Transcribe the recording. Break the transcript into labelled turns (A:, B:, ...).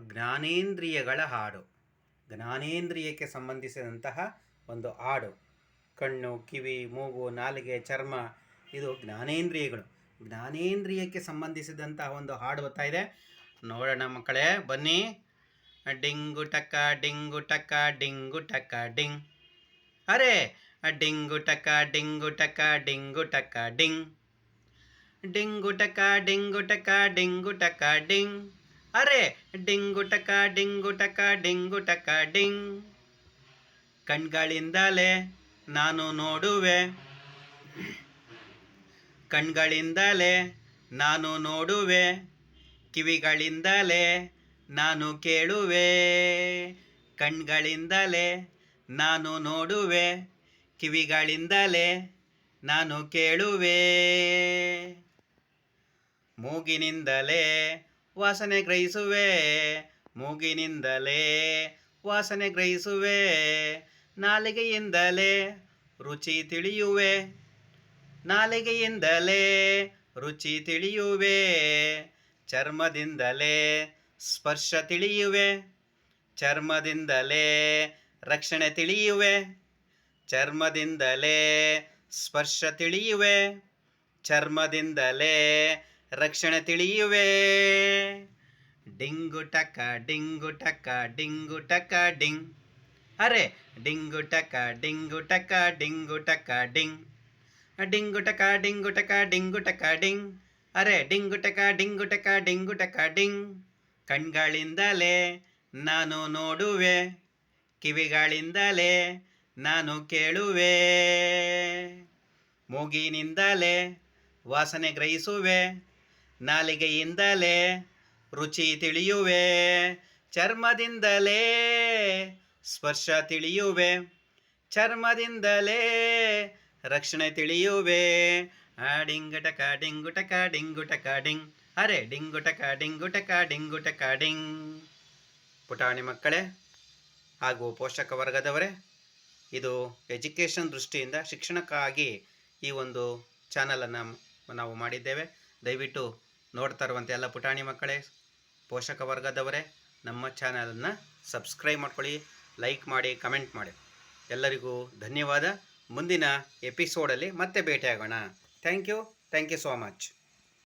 A: ಜ್ಞಾನೇಂದ್ರಿಯಗಳ ಹಾಡು. ಜ್ಞಾನೇಂದ್ರಿಯಕ್ಕೆ ಸಂಬಂಧಿಸಿದಂತಹ ಒಂದು ಹಾಡು. ಕಣ್ಣು, ಕಿವಿ, ಮೂಗು, ನಾಲಿಗೆ, ಚರ್ಮ, ಇದು ಜ್ಞಾನೇಂದ್ರಿಯಗಳು. ಜ್ಞಾನೇಂದ್ರಿಯಕ್ಕೆ ಸಂಬಂಧಿಸಿದಂತಹ ಒಂದು ಹಾಡು ಬರ್ತಾ ಇದೆ. ನೋಡೋಣ ಮಕ್ಕಳೇ, ಬನ್ನಿ. ಡಿಂಗು ಟಕ ಡಿಂಗು ಟಕ ಡಿಂಗು ಟಕ, ಡಿಂಗ್. ಅರೆ, ಡಿಂಗು ಟಕ ಡಿಂಗು ಟಕ ಡಿಂಗು ಟಕ, ಡಿಂಗ್. ಡಿಂಗು ಟಕ ಡಿಂಗು ಟಕ ಡಿಂಗು ಟಕ, ಡಿಂಗ್. ಅರೆ ಡಿಂಗುಟಕ ಡಿಂಗುಟಕ ಡಿಂಗುಟಕ, ಡಿಂಗು. ಕಣ್ಗಳಿಂದಲೇ ನಾನು ನೋಡುವೆ. ಕಣ್ಗಳಿಂದಲೇ ನಾನು ನೋಡುವೆ. ಕಿವಿಗಳಿಂದಲೇ ನಾನು ಕೇಳುವೆ. ಕಣ್ಗಳಿಂದಲೇ ನಾನು ನೋಡುವೆ. ಕಿವಿಗಳಿಂದಲೇ ನಾನು ಕೇಳುವೆ. ಮೂಗಿನಿಂದಲೇ ವಾಸನೆ ಗ್ರಹಿಸುವೆ, ಮೂಗಿನಿಂದಲೇ ವಾಸನೆ ಗ್ರಹಿಸುವೆ, ನಾಲಿಗೆಯಿಂದಲೇ ರುಚಿ ತಿಳಿಯುವೆ, ನಾಲಿಗೆಯಿಂದಲೇ ರುಚಿ ತಿಳಿಯುವೆ, ಚರ್ಮದಿಂದಲೇ ಸ್ಪರ್ಶ ತಿಳಿಯುವೆ, ಚರ್ಮದಿಂದಲೇ ರಕ್ಷಣೆ ತಿಳಿಯುವೆ, ಚರ್ಮದಿಂದಲೇ ಸ್ಪರ್ಶ ತಿಳಿಯುವೆ, ಚರ್ಮದಿಂದಲೇ ರಕ್ಷಣೆ ತಿಳಿಯುವೆ ಡಿಂಗು ಟಕ ಡಿಂಗು ಟಕ ಡಿಂಗು ಟಕ ಡಿಂಗ್ ಅರೆ ಡಿಂಗು ಟಕ ಡಿಂಗು ಟಕ ಡಿಂಗು ಟಕ ಡಿಂಗ್ ಡಿಂಗು ಟಕ ಡಿಂಗು ಟಕ ಡಿಂಗು ಟಕ ಡಿಂಗ್ ಅರೆ ಡಿಂಗು ಟಕ ಡಿಂಗು ಟಕ ಡಿಂಗು ಟಕ ಡಿಂಗ್ ಕಣ್ಗಳಿಂದಲೇ ನಾನು ನೋಡುವೆ ಕಿವಿಗಳಿಂದಲೇ ನಾನು ಕೇಳುವೆ ಮೂಗಿನಿಂದಲೇ ವಾಸನೆ ಗ್ರಹಿಸುವೆ ನಾಲಿಗೆಯಿಂದಲೇ ರುಚಿ ತಿಳಿಯುವೆ, ಚರ್ಮದಿಂದಲೇ ಸ್ಪರ್ಶ ತಿಳಿಯುವೆ, ಚರ್ಮದಿಂದಲೇ ರಕ್ಷಣೆ ತಿಳಿಯುವೆ. ಆ ಡಿಂಗುಟಕ ಡಿಂಗುಟಕ ಡಿಂಗುಟಕ ಡಿಂಗ್ ಅರೆ ಡಿಂಗುಟಕ ಡಿಂಗುಟಕ ಡಿಂಗುಟಕ ಡಿಂಗ್. ಪುಟಾಣಿ ಮಕ್ಕಳೇ, ಹಾಗೂ ಪೋಷಕ ವರ್ಗದವರೇ, ಇದು ಎಜುಕೇಷನ್ ದೃಷ್ಟಿಯಿಂದ ಶಿಕ್ಷಣಕ್ಕಾಗಿ ಈ ಒಂದು ಚಾನಲನ್ನು ನಾವು ಮಾಡಿದ್ದೇವೆ. ದಯವಿಟ್ಟು ನೋಡ್ತಾ ಇರುವಂಥ ಎಲ್ಲ ಪುಟಾಣಿ ಮಕ್ಕಳೇ, ಪೋಷಕ ವರ್ಗದವರೇ, ನಮ್ಮ ಚಾನಲನ್ನು ಸಬ್ಸ್ಕ್ರೈಬ್ ಮಾಡ್ಕೊಳ್ಳಿ, ಲೈಕ್ ಮಾಡಿ, ಕಮೆಂಟ್ ಮಾಡಿ. ಎಲ್ಲರಿಗೂ ಧನ್ಯವಾದ. ಮುಂದಿನ ಎಪಿಸೋಡಲ್ಲಿ ಮತ್ತೆ ಭೇಟಿಯಾಗೋಣ. Thank you. Thank you so much.